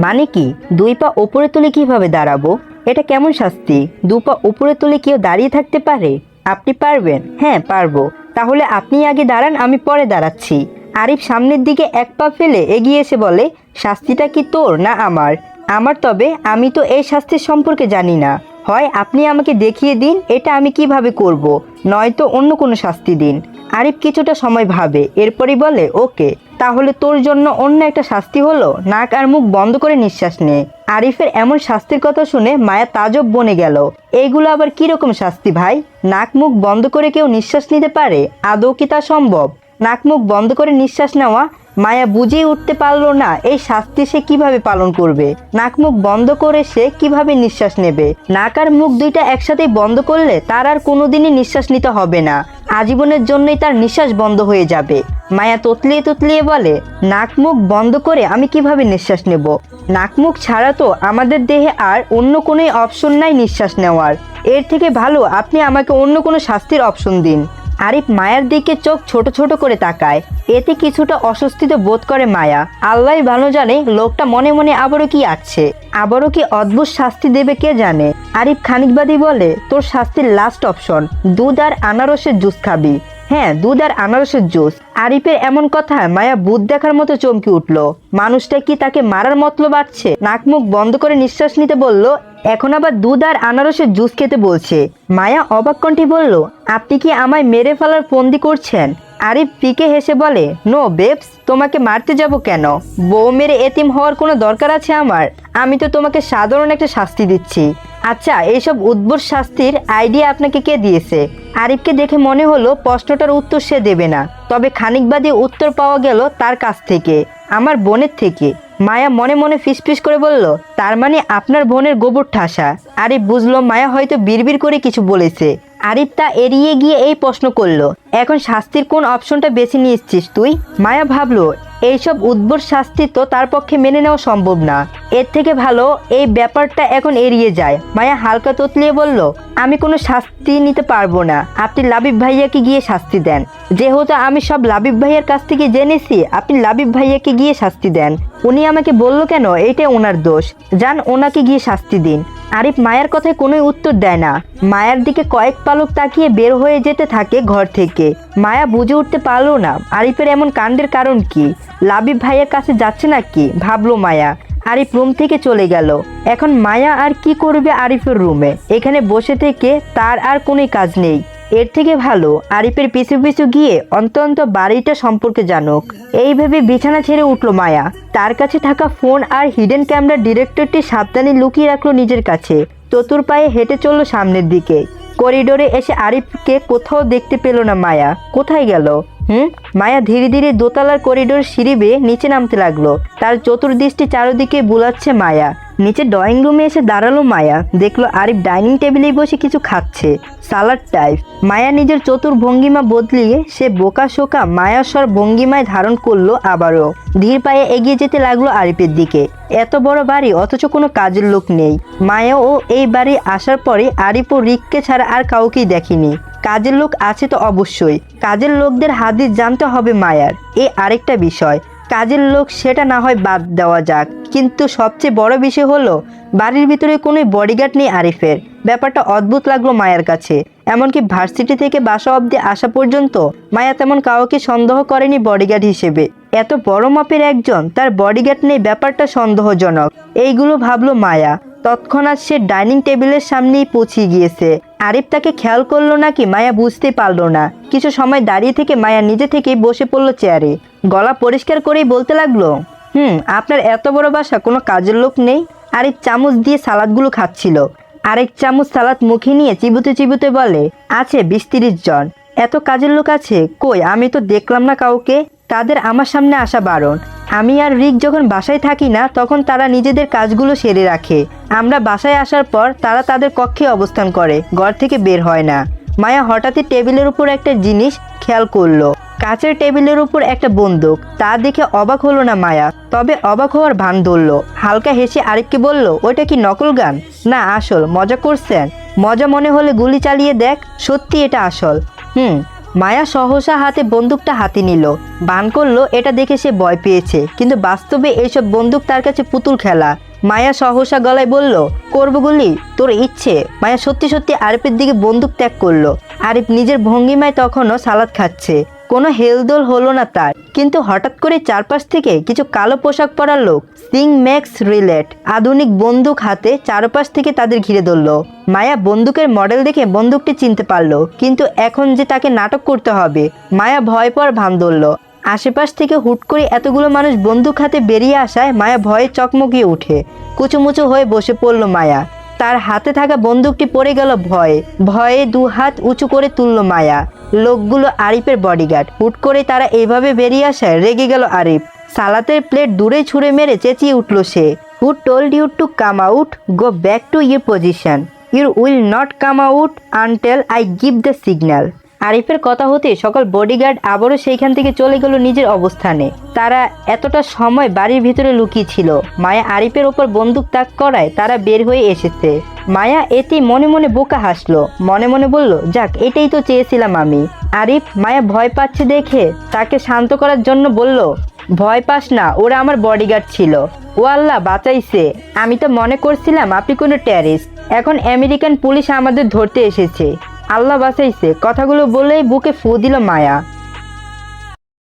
মানে কি, দুই পা ওপরে তুলে কীভাবে দাঁড়াবো? এটা কেমন শাস্তি? দু পা উপরে তুলে কেউ দাঁড়িয়ে থাকতে পারে? আপনি পারবেন। হ্যাঁ পারব। তাহলে আপনি আগে দাঁড়ান, আমি পরে দাঁড়াচ্ছি। আরিফ সামনের দিকে এক পা ফেলে এগিয়ে এসে বলে, শাস্তিটা কি তোর না আমার? আমার তবে, আমি তো এই শাস্তির সম্পর্কে জানি না। হয়, আপনি আমাকে দেখিয়ে দিন, এটা আমি কীভাবে করব। নয়তো অন্য কোনো শাস্তি দিন। আরিফ কিছুটা সময় ভাবে, এরপরই বলে, ওকে, তাহলে তোর জন্য অন্য একটা শাস্তি হলো? নাক আর মুখ বন্ধ করে নিঃশ্বাস নে। আরিফের এমন শাস্তির কথা শুনে মায়া তাজব বনে গেল। এইগুলো আবার কীরকম শাস্তি ভাই? নাক মুখ বন্ধ করে কেউ নিঃশ্বাস নিতে পারে? আদৌ কি তা সম্ভব? নাক মুখ বন্ধ করে নিঃশ্বাস নেওয়া মায়া বুঝেই উঠতে পারল না, এই শাস্তি সে কীভাবে পালন করবে? নাক মুখ বন্ধ করে সে কীভাবে নিঃশ্বাস নেবে? নাক আর মুখ দুইটা একসাথেই বন্ধ করলে তার আর কোনোদিনই নিঃশ্বাস নিতে হবে না। আজীবনের জন্যই তার নিঃশ্বাস বন্ধ হয়ে যাবে। মায়া ততলিয়ে ততলিয়ে বলে, নাক মুখ বন্ধ করে আমি কীভাবে নিঃশ্বাস নেব? নাক মুখ ছাড়া তো আমাদের দেহে আর অন্য কোনো অপশন নাই নিঃশ্বাস নেওয়ার। এর থেকে ভালো আপনি আমাকে অন্য কোনো শাস্তির অপশন দিন। আরিফ মায়ার দিকে চোখ ছোট ছোট করে তাকায়। এতে কিছুটা অস্বস্তিতে বোধ করে মায়া। আল্লাহ ভালো জানে লোকটা মনে মনে আবারও কি আছে। আবারও কি অদ্ভুত শাস্তি দেবে কে জানে? আরিফ খানিকবাদী বলে, তোর শাস্তির লাস্ট অপশন দুধ আর আনারসের জুস খাবি। হ্যাঁ দুধ আর আনারসের জুস। আরিফের এমন কথা মায়া বুধ দেখার মতো চমকে উঠল। মানুষটা কি তাকে মারার মতলব বাড়ছে নাক মুখ বন্ধ করে নিঃশ্বাস নিতে বলল এখন আবার দুধ আর আনারসের জুস খেতে বলছে। মায়া অবাক কণ্ঠে বলল, আপনি কি আমায় মেরে ফেলার ফন্দি করছেন? আরিফ পিকে হেসে বলে, নো বেবস, তোমাকে মারতে যাব কেন? বউ মেরে এতিম হওয়ার কোনো দরকার আছে আমার? আমি তো তোমাকে সাধারণ একটা শাস্তি দিচ্ছি। আচ্ছা এইসব উদ্ভট শাস্তির আইডিয়া আপনাকে কে দিয়েছে? আরিফকে দেখে মনে হলো, প্রশ্নটার উত্তর সে দেবে না। তবে খানিক বাদে উত্তর পাওয়া গেল তার কাছ থেকে, আমার বোনের থেকে। মায়া মনে মনে ফিসফিস করে বলল, তার মানে আপনার বোনের গোবর ঠাসা? আরিফ বুঝলো, মায়া হয়তো বিড়বির করে কিছু বলেছে। আরিফ তা এড়িয়ে গিয়ে এই প্রশ্ন করল, এখন শাস্তির কোন অপশনটা বেছে নিয়েছিস তুই? মায়া ভাবলো, এইসব উদ্ভর শাস্তি তো তার পক্ষে মেনে নেওয়া সম্ভব না। এর থেকে ভালো, এই ব্যাপারটা এখন এড়িয়ে যায়। মায়া হালকা তোতলিয়ে বলল, আমি কোনো শাস্তি নিতে পারব না। আপনি লাবিব ভাইয়াকে গিয়ে শাস্তি দেন। যেহেতু আমি সব লাবিব ভাইয়ার কাছ থেকে জেনেছি, আপনি লাবিব ভাইয়াকে গিয়ে শাস্তি দেন। উনি আমাকে বলল কেন এটা ওনার দোষ। যান, ওনাকে গিয়ে শাস্তি দিন। আরিফ মায়ের কথায় কোনোই উত্তর দেয় না। মায়ের দিকে কয়েক পালক তাকিয়ে বের হয়ে যেতে থাকে ঘর থেকে। মায়া বুঝে উঠতে পারল না, আরিফের এমন কাণ্ডের কারণ কি? লাবিব ভাইয়ের কাছে যাচ্ছে নাকি? ভাবলো মায়া। আরিফ রুম থেকে চলে গেল। এখন মায়া আর কি করবে আরিফের রুমে? এখানে বসে থেকে তার আর কোনো কাজ নেই। এর থেকে ভালো, আরিফের পিছু পিছু গিয়ে অন্তন্ত বাড়িটা সম্পর্কে জানুক। এই ভেবে বিছানা ছেড়ে উঠল মায়া। তার কাছে থাকা ফোন আর হিডেন ক্যামেরা ডিরেক্টরটি সাবধানে লুকিয়ে রাখল নিজের কাছে। চতুর পায়ে হেঁটে চলল সামনের দিকে। করিডোরে এসে আরিফকে কোথাও দেখতে পেল না মায়া। কোথায় গেল? হুম? মায়া ধীরে ধীরে দোতলার করিডোর সিঁড়ি বেয়ে নিচে নামতে লাগল। তার চতুর্দৃষ্টি চারদিকে বুলাচ্ছে মায়া। নিচে ড্রয়িং রুমে এসে দাঁড়াল মায়া। দেখল আরিফ ডাইনিং টেবিলে বসে কিছু খাচ্ছে। Salad type. মায়া নিজের চতুর ভঙ্গিমা বদলিয়ে সে বোকা শোকা মায়াস্বর ভঙ্গিমায় ধারণ করল আবারও। ধীর পায়ে এগিয়ে যেতে লাগল আরিফের দিকে। এত বড় বাড়ি, অথচ কোনো কাজের লোক নেই। মায়াও এই বাড়ি আসার পরে আরিফ ও রিককে ছাড়া আর কাউকেই দেখেনি। কাজের লোক আছে তো অবশ্যই। কাজের লোকদের হাদিস জানতে হবে মায়ার। এ আরেকটা বিষয়। কাজের লোক সেটা না হয় বাদ দেওয়া যাক। কিন্তু সবচেয়ে বড় বিষয় হলো, বাড়ির ভিতরে কোনো বডিগার্ড নেই আরিফের। ব্যাপারটা অদ্ভুত লাগল মায়ের কাছে। এমনকি ভার্সিটি থেকে বাসা অবধি আসা পর্যন্ত, মায়া তেমন কাউকে সন্দেহ করেনি বডিগার্ড হিসেবে। এত বড় মাপের একজন, তার বডিগার্ড নেই ব্যাপারটা সন্দেহজনক। এইগুলো ভাবলো মায়া। তৎক্ষণাৎ সে ডাইনিং টেবিলের সামনেই পৌঁছে গিয়েছে। আরিফ তাকে খেয়াল করল নাকি মায়া বুঝতে পারল না। কিছু সময় দাঁড়িয়ে থেকে মায়া নিজে থেকেই বসে পড়ল চেয়ারে। গলা পরিষ্কার করেই বলতে লাগল, হুম, আপনার এত বড় বাসা কোনো কাজের লোক নেই? আরিফ চামচ দিয়ে সালাদগুলো খাচ্ছিল। আরেক চামচ সালাদ মুখে নিয়ে চিবুতে চিবুতে বলে, আছে বিশ তিরিশ জন। এত কাজের লোক আছে, কই, আমি তো দেখলাম না কাউকে? তাদের আমার সামনে আসা বারণ। আমি আর রিক যখন বাসায় থাকি না, তখন তারা নিজেদের কাজগুলো সেরে রাখে। আমরা বাসায় আসার পর তারা তাদের কক্ষে অবস্থান করে, ঘর থেকে বের হয় না। মায়া হঠাৎই টেবিলের উপর একটা জিনিস খেয়াল করল। কাচের টেবিলের উপর একটা বন্দুক। তা দেখে অবাক হলো না মায়া, তবে অবাক হওয়ার ভান ধরলো। হালকা হেসে আরেককে বলল, ওইটা কি নকল গান? না, আসল, মজা করছেন। মজা মনে হলে গুলি চালিয়ে দেখ, সত্যি এটা আসল। হুম। মায়া সহসা হাতে বন্দুকটা হাতে নিল। বান করল, এটা দেখে সে ভয় পেয়েছে। কিন্তু বাস্তবে এইসব বন্দুক তার কাছে পুতুল খেলা। মায়া সহসা গলায় বলল, করব গুলি? তোর ইচ্ছে? মায়া সত্যি সত্যি আরিফের দিকে বন্দুক ত্যাগ করল। আরিফ নিজের ভঙ্গিমায় তখনও সালাদ খাচ্ছে। কোনো হেলদোল হলো না তার। কিন্তু হঠাৎ করে চারপাশ থেকে কিছু কালো পোশাক পরা লোক সিং ম্যাক্স রিলেট আধুনিক বন্দুক হাতে চারপাশ থেকে তাদের ঘিরে ধরলো। মায়া বন্দুকের মডেল দেখে বন্দুকটি চিনতে পারল, কিন্তু এখন যে তাকে নাটক করতে হবে, মায়া ভয় পর ভান ধরলো। আশেপাশ থেকে হুট করে এতগুলো মানুষ বন্দুক হাতে বেরিয়ে আসায় মায়া ভয়ে চকমকিয়ে উঠে, কুচুমুচু হয়ে বসে পড়ল মায়া। তার হাতে থাকা বন্দুকটি পড়ে গেল ভয়ে ভয়ে দু হাত উঁচু করে তুলল মায়া। লোকগুলো আরিফের বডিগার্ড হুট করে তারা এইভাবে বেরিয়ে আসায় রেগে গেল আরিফ। সালাতের প্লেট দূরে ছুঁড়ে মেরে চেঁচিয়ে উঠল সে। Who told you to come out go back to your position your will not come out until I give the signal আরিফের কথা হতে সকল বডিগার্ড আবারও সেইখান থেকে চলে গেল নিজের অবস্থানে। তারা এতটা সময় বাড়ির ভিতরে লুকিয়ে ছিল। মায়া আরিফের ওপর বন্দুক তাক করায় তারা বের হয়ে এসেছে। মায়া এতে মনে মনে বোকা হাসলো, মনে মনে বলল, যাক, এটাই তো চেয়েছিলাম আমি। আরিফ মায়া ভয় পাচ্ছে দেখে তাকে শান্ত করার জন্য বলল, ভয় পাস না, ওরা আমার বডিগার্ড ছিল। ও আল্লাহ, বাঁচাইছে। আমি তো মনে করছিলাম আপনি কোনো ট্যারিস্ট এখন আমেরিকান পুলিশ আমাদের ধরতে এসেছে। আল্লাহ বাঁচাইছে। কথাগুলো বলেই বুকে ফু দিল মায়া।